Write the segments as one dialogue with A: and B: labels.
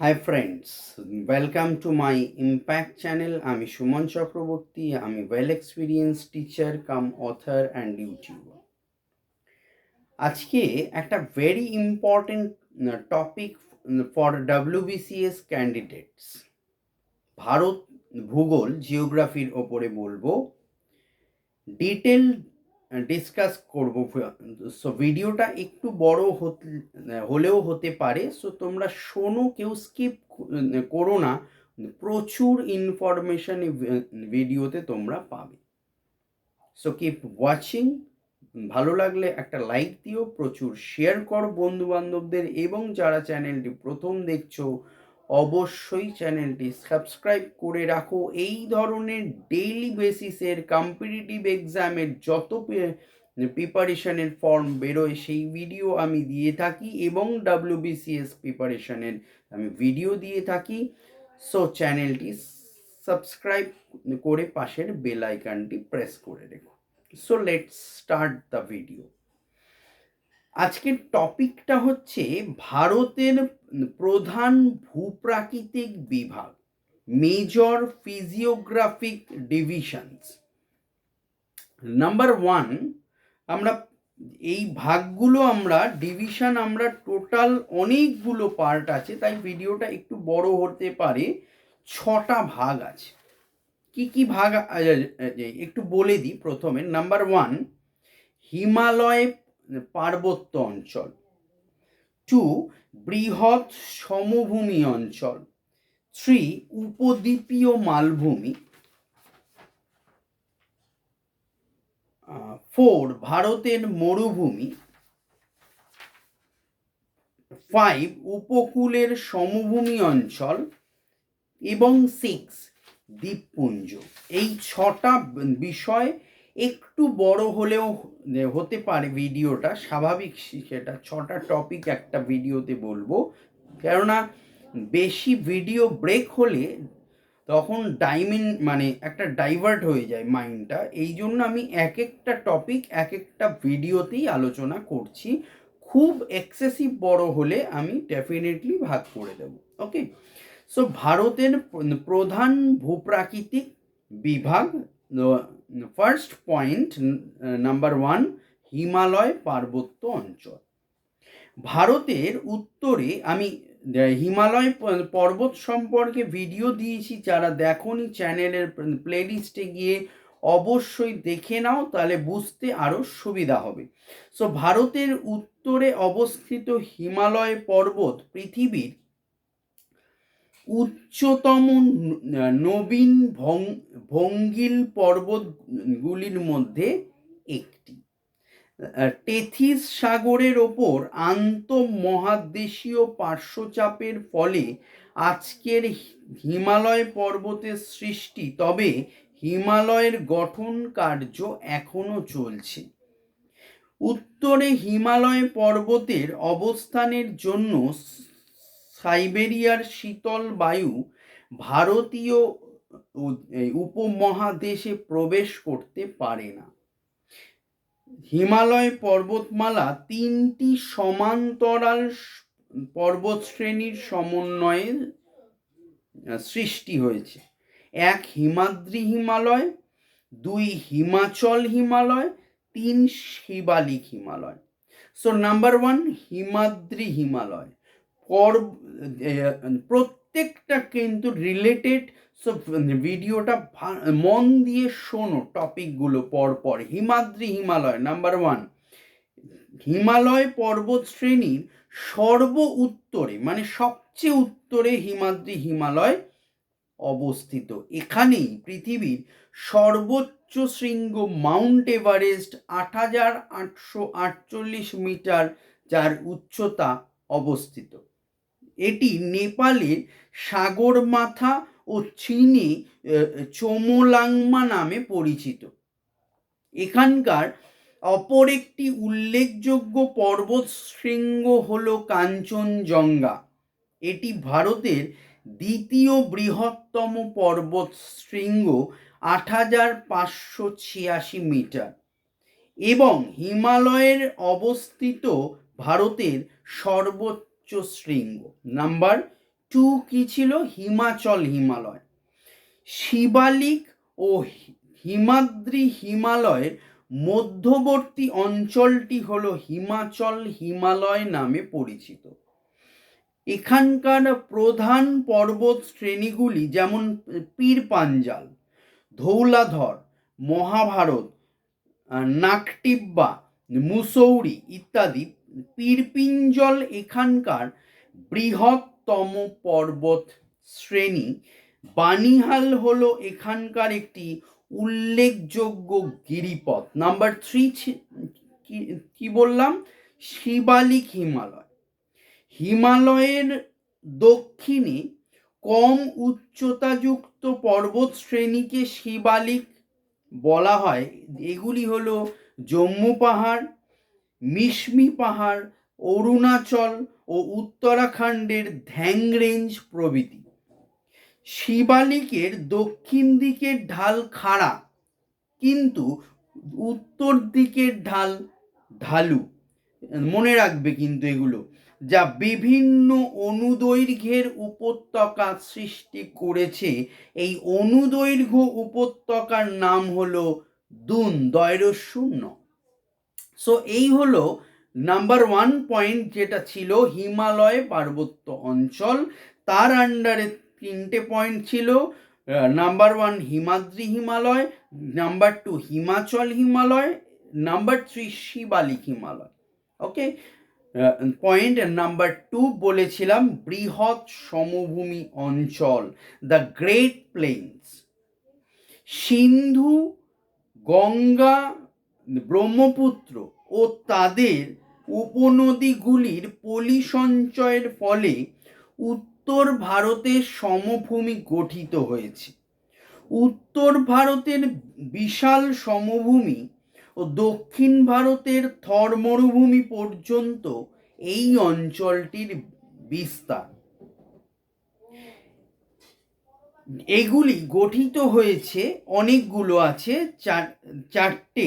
A: Hi friends welcome to my impact channel আমি সুমন চক্রবর্তী, আমি well experience teacher cum author and YouTuber আজকে একটা very important topic for WBCS candidates Bharat ভূগোল জিওগ্রাফির ওপরে বলব। ডিটেল ডিসকাস করব। সো ভিডিওটা একটু বড় হলেও হতে পারে। সো তোমরা শোনো, কেউ স্কিপ করো না। প্রচুর ইনফরমেশন ভিডিওতে তোমরা পাবে। সো কিপ ওয়াচিং ভালো লাগলে একটা লাইক দিও। প্রচুর শেয়ার করো বন্ধু বান্ধবদের এবং যারা চ্যানেলটি প্রথম দেখছ অবশ্যই চ্যানেলটি সাবস্ক্রাইব করে রাখো। এই ধরনের ডেইলি বেসিসের কম্পিটিটিভ এক্সামের যত প্রিপারেশনের ফর্ম বেরোয়, সেই ভিডিও আমি দিয়ে থাকি এবং ডাব্লিউবিসিএস প্রিপারেশনের আমি ভিডিও দিয়ে থাকি। সো চ্যানেলটি সাবস্ক্রাইব করে পাশের বেল আইকনটি প্রেস করে রেখো। So let's start the video আজকের টপিকটা হচ্ছে ভারতের প্রধান ভূপ্রাকৃতিক বিভাগ major physiographic divisions number one আমরা এই ভাগগুলো আমরা ডিভিশন আমরা টোটাল অনেকগুলো পার্ট আছে, তাই ভিডিওটা একটু বড় হতে পারে, ছটা ভাগ আছে। কি কি ভাগ একটু বলে দিই প্রথমে। নাম্বার ওয়ান হিমালয় পার্বত্য অঞ্চল। টু বৃহৎ সমভূমি অঞ্চল, থ্রি উপদ্বীপীয় মালভূমি ফোর ভারতের মরুভূমি, ফাইভ উপকূলের সমভূমি অঞ্চল এবং সিক্স দ্বীপপুঞ্জ। এই ছটা বিষয় একটু বড় হলেও হতে পারে ভিডিওটা। স্বাভাবিক সেটা ছটা টপিক একটা ভিডিওতে বলব। কেননা বেশি ভিডিও ব্রেক হলে তখন ডাইমিন মানে একটা ডাইভার্ট হয়ে যায় মাইন্ডটা এই জন্য আমি এক একটা টপিক এক একটা ভিডিওতেই আলোচনা করছি। খুব এক্সেসিভ বড় হলে আমি ডেফিনেটলি ভাগ করে দেব। ওকে সো ভারতের প্রধান ভূপ্রাকৃতিক বিভাগ first point number one Himalaya পার্বত্য অঞ্চল ভারতের উত্তরে আমি হিমালয় পর্বত সম্পর্কে ভিডিও দিয়েছি, যারা দেখনি চ্যানেলের প্লেলিস্টে গিয়ে অবশ্যই দেখে নাও, তাহলে বুঝতে আরও সুবিধা হবে। সো ভারতের উত্তরে অবস্থিত হিমালয় পর্বত পৃথিবীর উচ্চতম নবীন ভঙ্গিল পর্বতগুলির মধ্যে একটি। টেথিস সাগরের ওপর আন্তঃমহাদেশীয় পার্শ্বচাপের ফলে আজকের হিমালয় পর্বতের সৃষ্টি, তবে হিমালয়ের গঠন কার্য এখনও চলছে। উত্তরে হিমালয় পর্বতের অবস্থানের জন্য সাইবেরিয়ার শীতল বায়ু ভারতীয় উপমহাদেশে প্রবেশ করতে পারে না। হিমালয় পর্বতমালা তিনটি সমান্তরাল পর্বতশ্রেণীর সমন্বয়ে সৃষ্টি হয়েছে। এক হিমাদ্রি হিমালয়, দুই হিমাচল হিমালয়, তিন Shivalik Himalaya. So number one Himadri Himalaya. পর্ব প্রত্যেকটা কিন্তু রিলেটেড সো ভিডিওটা মন দিয়ে শোনো টপিকগুলো পরপর। হিমাদ্রি হিমালয় নাম্বার ওয়ান হিমালয় পর্বত শ্রেণির সর্ব উত্তরে মানে সবচেয়ে উত্তরে হিমাদ্রি হিমালয় অবস্থিত। এখানেই পৃথিবীর সর্বোচ্চ শৃঙ্গ মাউন্ট এভারেস্ট আট হাজার আটশো আটচল্লিশ মিটার, যার উচ্চতা অবস্থিত। এটি নেপালের সাগরমাথা ও চীনে চোমোলাংমা নামে পরিচিত। এখানকার অপর একটি উল্লেখযোগ্য পর্বত শৃঙ্গ হল কাঞ্চনজঙ্ঘা। এটি ভারতের দ্বিতীয় বৃহত্তম পর্বত শৃঙ্গ আট হাজার পাঁচশো ছিয়াশি মিটার এবং হিমালয়ের অবস্থিত ভারতের সর্বোচ্চ শৃঙ্গ নাম্বার টু কি ছিল? হিমাচল হিমালয়। শিবালিক ও হিমাদ্রি হিমালয়ের মধ্যবর্তী অঞ্চলটি হলো হিমাচল হিমালয় নামে পরিচিত। এখানকার প্রধান পর্বত শ্রেণীগুলি যেমন পীর পাঞ্জাল, ধৌলাধর, মহাভারত নাকটিব্বা মুসৌরি ইত্যাদি পীরপিঞ্জল এখানকার বৃহত্তম পর্বত শ্রেণি। বানিহাল হলো এখানকার একটি উল্লেখযোগ্য গিরিপথ। নাম্বার থ্রি কি বললাম? শিবালিক হিমালয়। হিমালয়ের দক্ষিণে কম উচ্চতাযুক্ত পর্বত শ্রেণীকে শিবালিক বলা হয়। এগুলি হলো জম্মু পাহাড় মিশমি পাহাড়, অরুণাচল ও উত্তরাখণ্ডের ধ্যাং রেঞ্জ প্রভৃতি। শিবালিকের দক্ষিণ দিকের ঢাল খাড়া, কিন্তু উত্তর দিকের ঢাল ঢালু। মনে রাখবে কিন্তু এগুলো, যা বিভিন্ন অনুদৈর্ঘ্যের উপত্যকা সৃষ্টি করেছে। এই অনুদৈর্ঘ্য উপত্যকার নাম হলো দুন দয়র শূন্য। সো এই হলো নাম্বার ওয়ান পয়েন্ট যেটা ছিল হিমালয় পার্বত্য অঞ্চল। তার আন্ডারে তিনটে পয়েন্ট ছিল number one Himadri Himalaya number two Himachal Himalaya number three Shivalik Himalaya. Okay point number two বলেছিলাম বৃহৎ সমভূমি অঞ্চল the great plains Sindhu, Ganga Brahmaputra ও তাদের উপনদীগুলির পলি সঞ্চয়ের ফলে উত্তর ভারতের সমভূমি গঠিত হয়েছে। উত্তর ভারতের বিশাল সমভূমি ও দক্ষিণ ভারতের থর মরুভূমি পর্যন্ত এই অঞ্চলটির বিস্তার। এগুলি গঠিত হয়েছে, অনেকগুলো আছে, চার, চারটে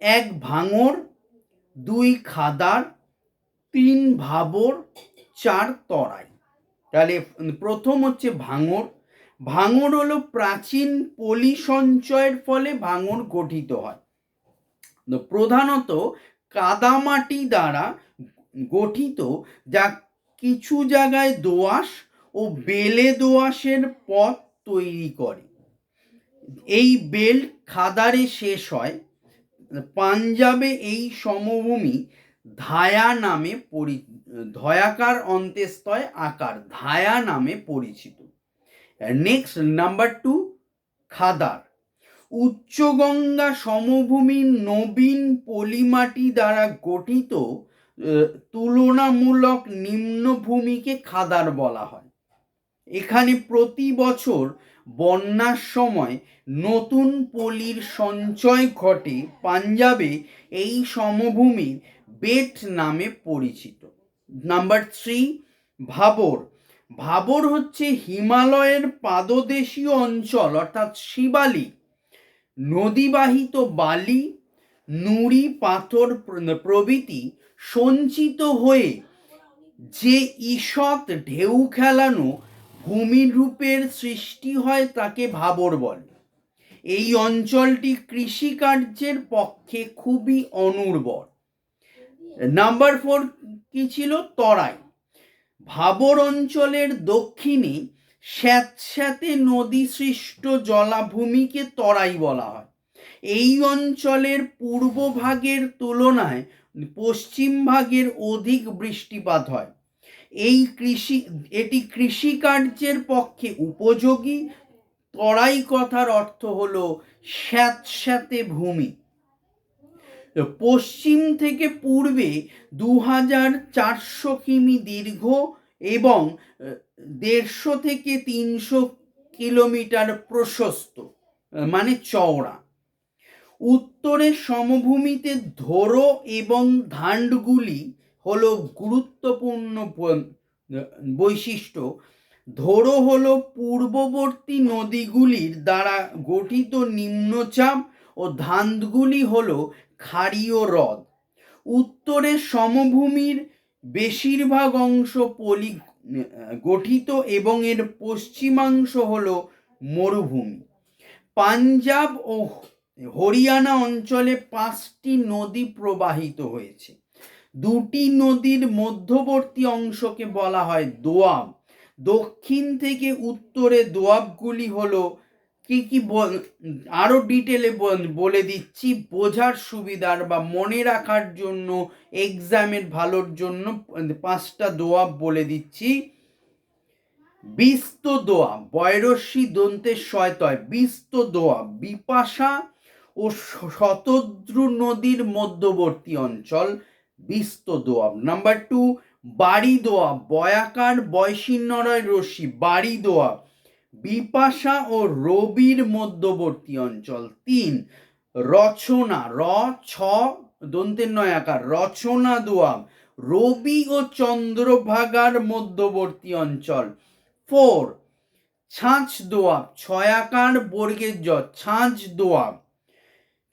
A: এক ভাঙর, দুই খাদার, তিন ভাবর, চার তরাই। তাহলে প্রথম হচ্ছে ভাঙর। ভাঙর হলো প্রাচীন পলি সঞ্চয়ের ফলে ভাঙর গঠিত হয়। প্রধানত কাদামাটি দ্বারা গঠিত, যা কিছু জায়গায় দোআঁশ ও বেলে দোআঁশের পথ তৈরি করে। এই বেল্ট খাদারে শেষ হয়। পাঞ্জাবে এই সমভূমি ধায়া নামে পরি, ধয়াকার অন্ত্যেস্তয় আকার, ধায়া নামে পরিচিত। Next number two khadar. উচ্চগঙ্গা সমভূমির নবীন পলিমাটি দ্বারা গঠিত তুলনামূলক নিম্নভূমিকে খাদার বলা হয়। এখানে প্রতি বছর বন্যার সময় নতুন পলির সঞ্চয় ঘটে পাঞ্জাবে এই সমভূমি বেট নামে পরিচিত। Number three, Bhabar. ভাবর হচ্ছে হিমালয়ের পাদদেশীয় অঞ্চল, অর্থাৎ শিবালি। নদীবাহিত বালি, নুড়ি, পাথর প্রভৃতি সঞ্চিত হয়ে যে ঈষৎ ঢেউ খেলানো ভূমিরূপের সৃষ্টি হয় তাকে ভাবর বলে। এই অঞ্চলটি কৃষিকার্যের পক্ষে খুবই অনুর্বর। নাম্বার ফোর কি ছিল? তরাই। ভাবর অঞ্চলের দক্ষিণে স্যাঁতস্যাঁতে নদী সৃষ্ট জলাভূমিকে তরাই বলা হয়। এই অঞ্চলের পূর্ব ভাগের তুলনায় পশ্চিম ভাগের অধিক বৃষ্টিপাত হয়। এই কৃষি, এটি কৃষিকার্যের পক্ষে উপযোগী। তরাই কথার অর্থ হল স্যাঁতস্যাঁতে ভূমি। পশ্চিম থেকে পূর্বে দু হাজার চারশো কিমি দীর্ঘ এবং দেড়শো থেকে তিনশো কিলোমিটার প্রশস্ত মানে চওড়া। উত্তরের সমভূমিতে ধরো এবং ধান্ডগুলি হলো গুরুত্বপূর্ণ বৈশিষ্ট্য। ধরো হলো পূর্ববর্তী নদীগুলির দ্বারা গঠিত নিম্নচাপ ও ধান্দগুলি হলো ক্ষারীয় হ্রদ। উত্তরের সমভূমির বেশিরভাগ অংশ পলি, গঠিত এবং এর পশ্চিমাংশ হল মরুভূমি। পাঞ্জাব ও হরিয়ানা অঞ্চলে পাঁচটি নদী প্রবাহিত হয়েছে। দুটি নদীর মধ্যবর্তী অংশকে বলা হয় দোয়াব। দক্ষিণ থেকে উত্তরে দোয়াবগুলি হলো, কি কি আরও ডিটেলে বলে দিচ্ছি, বোঝার সুবিধার বা মনে রাখার জন্য এক্সামের ভালোর জন্য পাঁচটা দোয়াব বলে দিচ্ছি। বিস্ত দোয়া বয়রসী দন্তের শয়তয়, বিস্ত দোয়া বিপাশা ও শতদ্রু নদীর মধ্যবর্তী অঞ্চল। বিস্ত দোয়াব। নাম্বার টু বাড়ি দোয়া বয়াকার বয়সিন্নরয় রশ্মি, বাড়ি দোয়া বিপাশা ও রবির মধ্যবর্তী অঞ্চল। তিন, রচনা, র, ছ, দন্তের নয়াকার রচনা দোয়াব। রবি ও চন্দ্রভাগার মধ্যবর্তী অঞ্চল। ফোর ছাঁচ দোয়াব। ছয়াকার বর্গের জ ছাঁচ দোয়াব।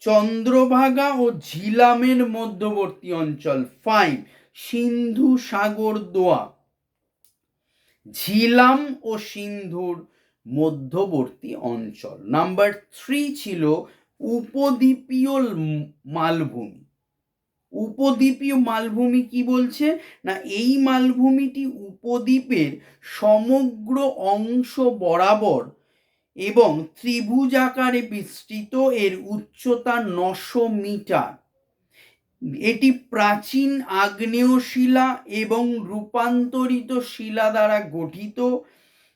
A: চন্দ্রভাগা ও ঝিলামের মধ্যবর্তী অঞ্চল। ফাইভ সিন্ধু সাগর দোয়া। ঝিলাম ও সিন্ধুর মধ্যবর্তী অঞ্চল। নাম্বার থ্রি ছিল উপদ্বীপীয় মালভূমি। উপদ্বীপীয় মালভূমি কি বলছে? না, এই মালভূমিটি উপদ্বীপের সমগ্র অংশ বরাবর এবং ত্রিভুজ আকারে বিস্তৃত এর উচ্চতা নশো মিটার। এটি প্রাচীন আগ্নেয় শিলা এবং রূপান্তরিত শিলা দ্বারা গঠিত।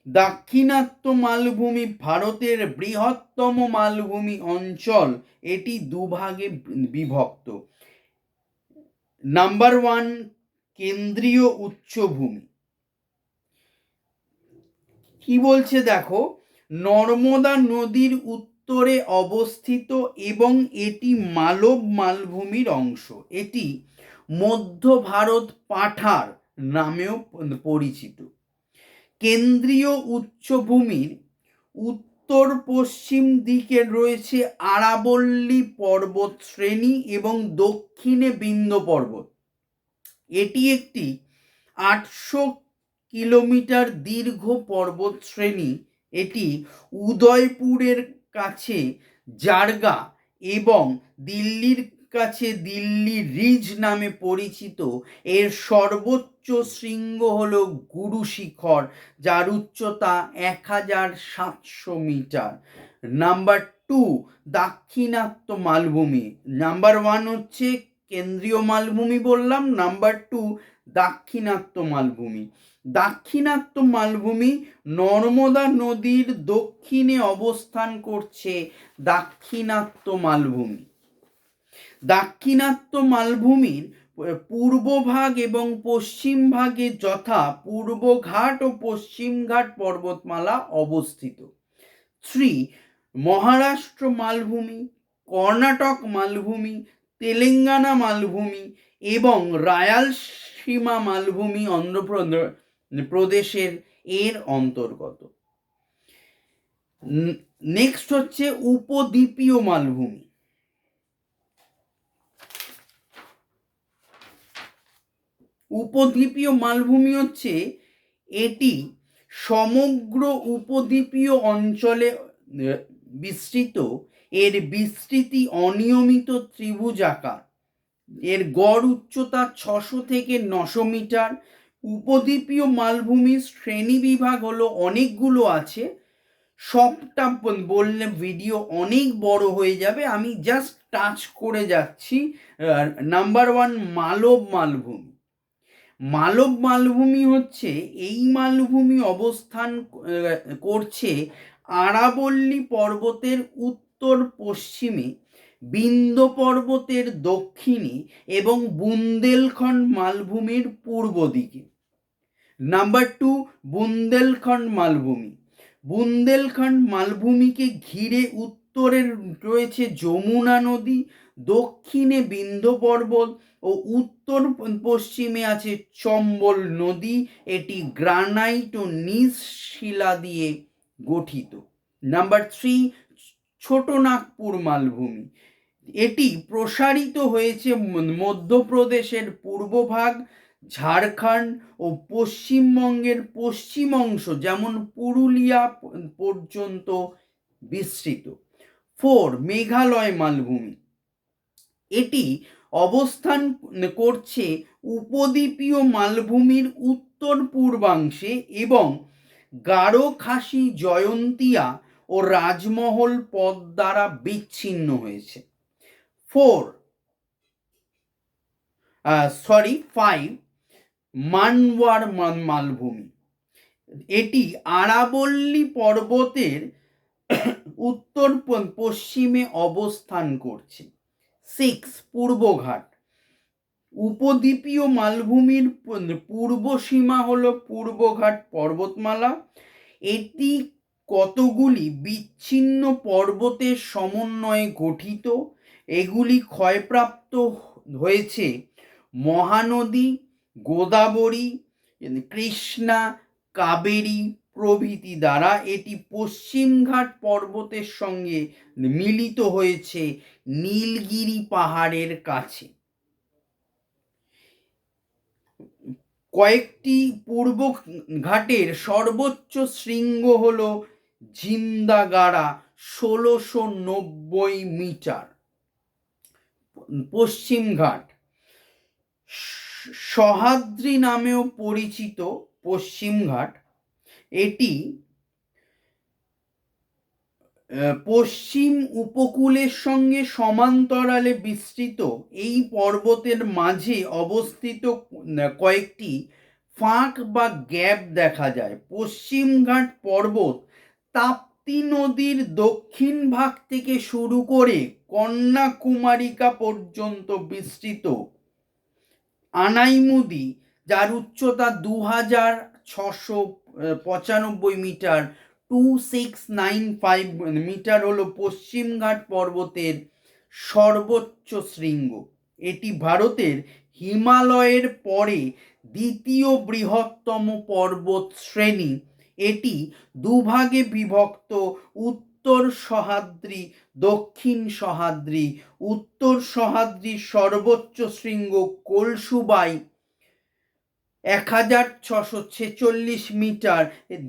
A: দাক্ষিণাত্য মালভূমি ভারতের বৃহত্তম মালভূমি অঞ্চল। এটি দুভাগে বিভক্ত। নাম্বার ওয়ান, কেন্দ্রীয় উচ্চভূমি। কি বলছে দেখো? নর্মদা নদীর উত্তরে অবস্থিত এবং এটি মালব মালভূমির অংশ। এটি মধ্য ভারত পাঠার নামেও পরিচিত। কেন্দ্রীয় উচ্চভূমির উত্তর পশ্চিম দিকে রয়েছে আরাবল্লী পর্বত শ্রেণি এবং দক্ষিণে বিন্দ পর্বত। এটি একটি আটশো কিলোমিটার দীর্ঘ পর্বত শ্রেণি এটি উদয়পুরের কাছে জারগা এবং দিল্লির কাছে দিল্লি রিজ নামে পরিচিত। এর সর্বোচ্চ শৃঙ্গ হল গুরু শিখর, যার উচ্চতা এক হাজার সাতশো মিটার। নাম্বার টু, দাক্ষিণাত্য মালভূমি। নাম্বার ওয়ান হচ্ছে কেন্দ্রীয় মালভূমি বললাম নাম্বার টু দাক্ষিণাত্য মালভূমি। দাক্ষিণাত্য মালভূমি নর্মদা নদীর দক্ষিণে অবস্থান করছে দাক্ষিণাত্য মালভূমি। দাক্ষিণাত্য মালভূমির পূর্বভাগ এবং পশ্চিম ভাগে যথা পূর্বঘাট ও পশ্চিমঘাট পর্বতমালা অবস্থিত। থ্রি মহারাষ্ট্র মালভূমি, কর্ণাটক মালভূমি তেলেঙ্গানা মালভূমি এবং রায়ালসীমা মালভূমি অন্ধ্রপ্রদেশ, প্রদেশের এর অন্তর্গত। নেক্সট হচ্ছে উপদ্বীপীয় মালভূমি। উপদ্বীপীয় মালভূমি হচ্ছে এটি সমগ্র উপদ্বীপীয় অঞ্চলে বিস্তৃত এর বিস্তৃতি অনিয়মিত ত্রিভুজ আকার। এর গড় উচ্চতা ছশো থেকে নশো মিটার। উপদ্বীপীয় মালভূমির শ্রেণি বিভাগ হলো অনেকগুলো আছে। সবটা বললে ভিডিও অনেক বড় হয়ে যাবে। আমি জাস্ট টাচ করে যাচ্ছি নাম্বার ওয়ান মালব মালভূমি। মালব মালভূমি হচ্ছে, এই মালভূমি অবস্থান করছে আরাবল্লী পর্বতের উত্তর পশ্চিমে বিন্দ পর্বতের দক্ষিণে এবং বুন্দেলখণ্ড মালভূমির পূর্ব দিকে। নাম্বার টু বুন্দেলখণ্ড মালভূমি। বুন্দেলখণ্ড মালভূমিকে ঘিরে উত্তরের রয়েছে যমুনা নদী, দক্ষিণে বিন্দ পর্বত ও উত্তর পশ্চিমে আছে চম্বল নদী। এটি গ্রানাইট ও নিজ শিলা দিয়ে গঠিত। নাম্বার থ্রি ছোট নাগপুর মালভূমি। এটি প্রসারিত হয়েছে মধ্যপ্রদেশের পূর্বভাগ ঝাড়খণ্ড ও পশ্চিমবঙ্গের পশ্চিম অংশ, যেমন পুরুলিয়া পর্যন্ত বিস্তৃত। ফোর, মেঘালয় মালভূমি। এটি অবস্থান করছে উপদ্বীপীয় মালভূমির উত্তর পূর্বাংশে এবং গাঢ় খাসি জয়ন্তিয়া ও রাজমহল পথ দ্বারা বিচ্ছিন্ন হয়েছে। ফোর সরি ফাইভ মানওয়ার মালভূমি এটি আরাবল্লী পর্বতের উত্তর পশ্চিমে অবস্থান করছে। সিক্স পূর্বঘাট। উপদ্বীপীয় মালভূমির পূর্ব সীমা হল পূর্বঘাট পর্বতমালা। এটি কতগুলি বিচ্ছিন্ন পর্বতের সমন্বয়ে গঠিত? এগুলি ক্ষয়প্রাপ্ত হয়েছে মহানদী, গোদাবরী, কৃষ্ণা, কাবেরী প্রভৃতি দ্বারা। এটি পশ্চিমঘাট পর্বতের সঙ্গে মিলিত হয়েছে নীলগিরি পাহাড়ের কাছে। কয়েকটি পূর্ব ঘাটের সর্বোচ্চ শৃঙ্গ হল জিন্দাগাড়া ষোলোশো নব্বই মিটার। পশ্চিমঘাট সহাদ্রি নামেও পরিচিত পশ্চিমঘাট এটি পশ্চিম উপকূলের সঙ্গে সমান্তরালে বিস্তৃত। এই পর্বতের মাঝে অবস্থিত কয়েকটি ফাঁক বা গ্যাপ দেখা যায়। পশ্চিমঘাট পর্বত তাপ্তি নদীর দক্ষিণ ভাগ থেকে শুরু করে কন্যাকুমারিকা পর্যন্ত বিস্তৃত। আনাইমুদি, যার উচ্চতা দু হাজার ছশো পঁচানব্বই metre two six nine five metre হল পশ্চিমঘাট পর্বতের সর্বোচ্চ শৃঙ্গ। এটি ভারতের হিমালয়ের পরে দ্বিতীয় বৃহত্তম পর্বত শ্রেণি। এটি দুভাগে বিভক্ত উত্তর সহাদ্রি দক্ষিণ সহাদ্রি উত্তর সহাদ্রির সর্বোচ্চ শৃঙ্গ কলসুবাই এক হাজার ছশো ছেচল্লিশ মিটার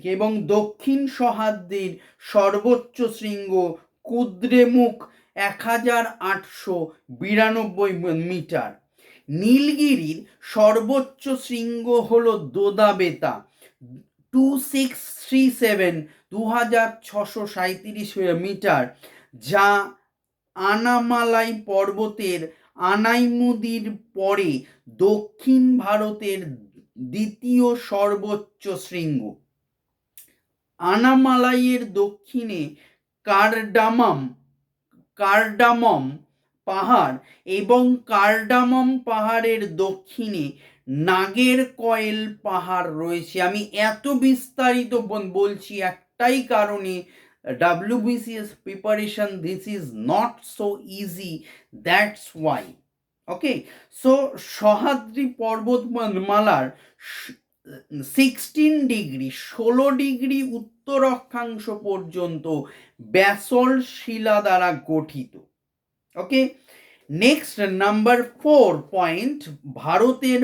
A: এবং দক্ষিণ সহাদ্রির সর্বোচ্চ শৃঙ্গ কুদ্রেমুখ এক হাজার আটশো বিরানব্বই মিটার। নীলগিরির সর্বোচ্চ শৃঙ্গ হল Doddabetta. Two six three seven দু হাজার ছশো সাঁত্রিশ মিটার, যা আনামালাই পর্বতের আনাইমুদির পরে দক্ষিণ ভারতের দ্বিতীয় সর্বোচ্চ শৃঙ্গ। আনামালাইয়ের দক্ষিণে কারডামাম, কারডামম পাহাড় এবং কারডামম পাহাড়ের দক্ষিণে নাগের কয়েল পাহাড় রয়েছে। আমি এত বিস্তারিত বলছি একটাই কারণে WBCS preparation this is not so easy that's why okay so Sahyadri পর্বতমালার সিক্সটিন ডিগ্রি, ষোলো ডিগ্রি উত্তর অক্ষাংশ পর্যন্ত ব্যাসল শিলা দ্বারা গঠিত okay next number four point ভারতের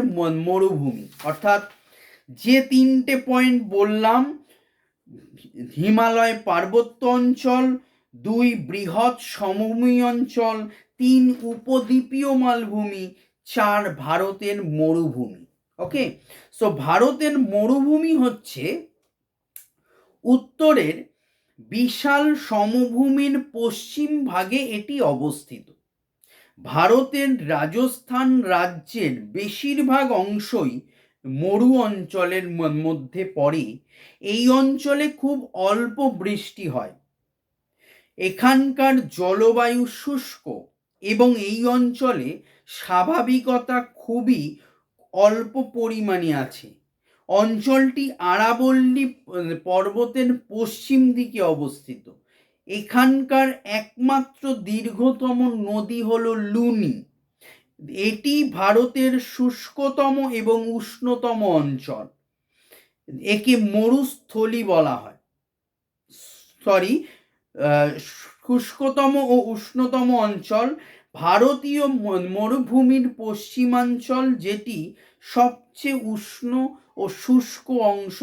A: মরুভূমি। অর্থাৎ যে তিনটে পয়েন্ট বললাম, হিমালয় পার্বত্য অঞ্চল, দুই বৃহৎ সমভূমি অঞ্চল, তিন উপদ্বীপীয় মালভূমি, চার ভারতের মরুভূমি। ওকে সো ভারতের মরুভূমি হচ্ছে উত্তরের বিশাল সমভূমির পশ্চিম ভাগে এটি অবস্থিত। ভারতের রাজস্থান রাজ্যের বেশিরভাগ অংশই মরু অঞ্চলের মধ্যে পড়ে। এই অঞ্চলে খুব অল্প বৃষ্টি হয়। এখানকার জলবায়ু শুষ্ক এবং এই অঞ্চলে স্বাভাবিকতা খুবই অল্প পরিমাণে আছে। অঞ্চলটি আরাবল্লী পর্বতের পশ্চিম দিকে অবস্থিত। এখানকার একমাত্র দীর্ঘতম নদী হল লুনি। এটি ভারতের শুষ্কতম এবং উষ্ণতম অঞ্চল। একে মরুস্থলী বলা হয়। সরি শুষ্কতম ও উষ্ণতম অঞ্চল ভারতীয় মরুভূমির পশ্চিমাঞ্চল যেটি সবচেয়ে উষ্ণ ও শুষ্ক অংশ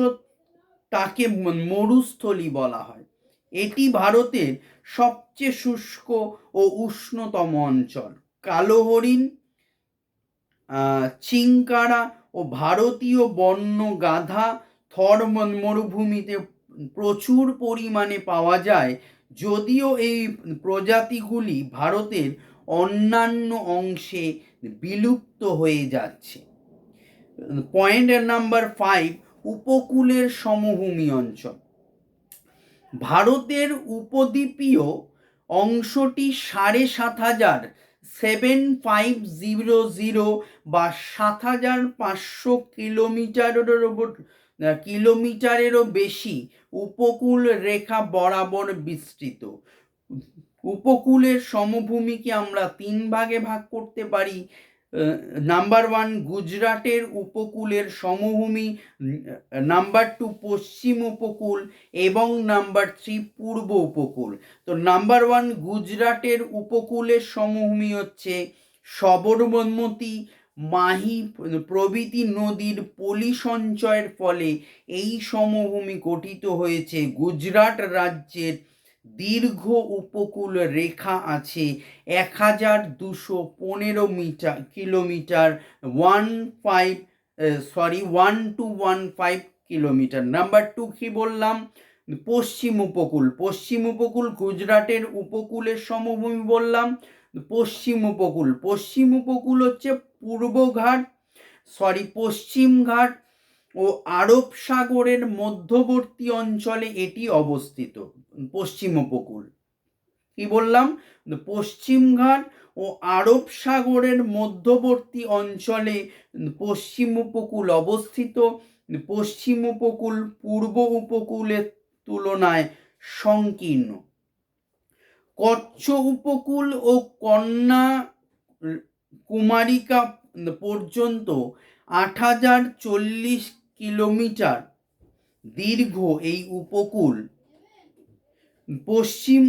A: তাকে মরুস্থলী বলা হয়। এটি ভারতের সবচেয়ে শুষ্ক ও উষ্ণতম অঞ্চল। কালো হরিণ চিংকারা ও ভারতীয় বন্য গাধা থর মরুভূমিতে প্রচুর পরিমাণে পাওয়া যায়। যদিও এই প্রজাতিগুলি ভারতের অন্যান্য অংশে বিলুপ্ত হয়ে যাচ্ছে। পয়েন্ট নাম্বার ফাইভ, উপকূলের সমভূমি অঞ্চল। ভারতের উপদ্বীপীয় অংশটি সাড়ে সাত হাজার সেভেন ফাইভ জিরো জিরো বা সাত হাজার পাঁচশো কিলোমিটারের ওপর কিলোমিটারেরও বেশি উপকূল রেখা বরাবর বিস্তৃত। উপকূলের সমভূমিকে আমরা তিন ভাগে ভাগ করতে পারি। নাম্বার ওয়ান গুজরাটের উপকূলের সমভূমি নাম্বার টু পশ্চিম উপকূল এবং নাম্বার থ্রি পূর্ব উপকূল। তো নাম্বার ওয়ান গুজরাটের উপকূলের সমভূমি হচ্ছে সবরমতী মাহি, প্রভৃতি নদীর পলি সঞ্চয়ের ফলে এই সমভূমি গঠিত হয়েছে গুজরাট রাজ্যের দীর্ঘ উপকূল রেখা আছে এক হাজার দুশো পনেরো metre, kilometre one five sorry one two one five kilometre. Number two কি বললাম? পশ্চিম উপকূল। পশ্চিম উপকূল গুজরাটের উপকূলের সমভূমি বললাম। পশ্চিম উপকূল। পশ্চিম উপকূল হচ্ছে পূর্বঘাট সরি পশ্চিম ঘাট ও আরব সাগরের মধ্যবর্তী অঞ্চলে এটি অবস্থিত, পশ্চিম উপকূল। কি বললাম? পশ্চিম ঘাট ও আরব সাগরের মধ্যবর্তী অঞ্চলে পশ্চিম উপকূল অবস্থিত। পশ্চিম উপকূল পূর্ব উপকূলের তুলনায় সংকীর্ণ। কচ্ছ উপকূল ও কন্যা কুমারিকা পর্যন্ত আট হাজার চল্লিশ কিলোমিটার দীর্ঘ এই উপকূল। পশ্চিম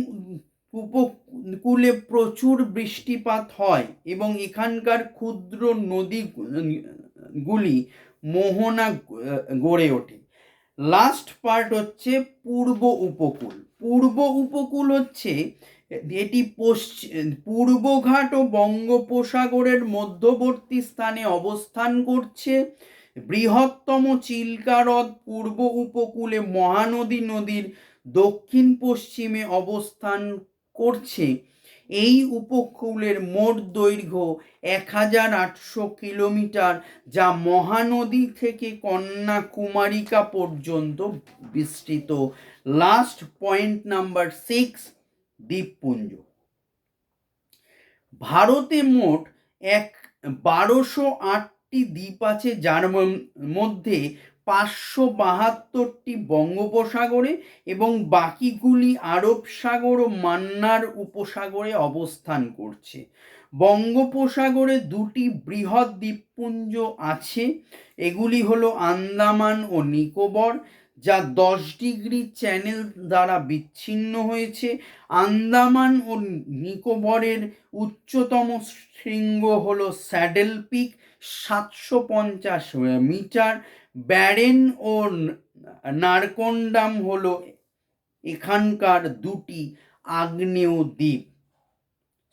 A: উপকূলে প্রচুর বৃষ্টিপাত হয় এবং এখানকার ক্ষুদ্র নদীগুলি মোহনা গড়ে ওঠে। লাস্ট পার্ট হচ্ছে পূর্ব উপকূল। পূর্ব উপকূল হচ্ছে এটি পশ্চিম পূর্বঘাট ও বঙ্গোপসাগরের মধ্যবর্তী স্থানে অবস্থান করছে। বৃহত্তম চিল্কা হ্রদ পূর্ব উপকূলে মহানদী নদীর দক্ষিণ পশ্চিমে অবস্থান করছে। এই উপকূলের মোট দৈর্ঘ্য এক হাজার আটশো কিলোমিটার, যা মহানদী থেকে কন্যাকুমারিকা পর্যন্ত বিস্তৃত। লাস্ট পয়েন্ট নাম্বার সিক্স দ্বীপপুঞ্জ। ভারতে মোট এক বারোশো আটটি দ্বীপ আছে যার মধ্যে পাঁচশো বাহাত্তরটি বঙ্গোপসাগরে এবং বাকিগুলি আরব সাগর ও মান্নার উপসাগরে অবস্থান করছে। বঙ্গোপসাগরে দুটি বৃহৎ দ্বীপপুঞ্জ আছে। এগুলি হলো আন্দামান ও নিকোবর। যা দশ ডিগ্রি চ্যানেল দ্বারা বিচ্ছিন্ন হয়েছে, আন্দামান ও নিকোবরের উচ্চতম শৃঙ্গ হলো স্যাডেল পিক সাতশো পঞ্চাশ মিটার। ব্যারেন ও নারকন্ডাম হলো এখানকার দুটি আগ্নেয় দ্বীপ।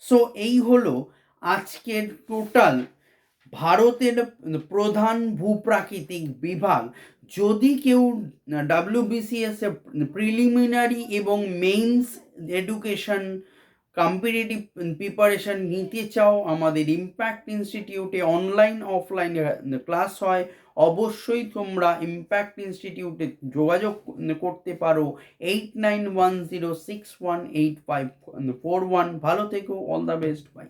A: সো এই হলো আজকের টোটাল ভারতের প্রধান ভূপ্রাকৃতিক বিভাগ। যদি কেউ ডাব্লিউবিসিএস প্রিলিমিনারি এবং মেইনস এডুকেশন কম্পিটিটিভ প্রিপারেশন নিতে চাও, আমাদের ইম্প্যাক্ট ইনস্টিটিউটে অনলাইন অফলাইন ক্লাস হয়। অবশ্যই তোমরা ইম্প্যাক্ট ইনস্টিটিউটে যোগাযোগ করতে পারো। Eight nine one zero six one eight five four one ভালো থেকো অল দ্য বেস্ট বাই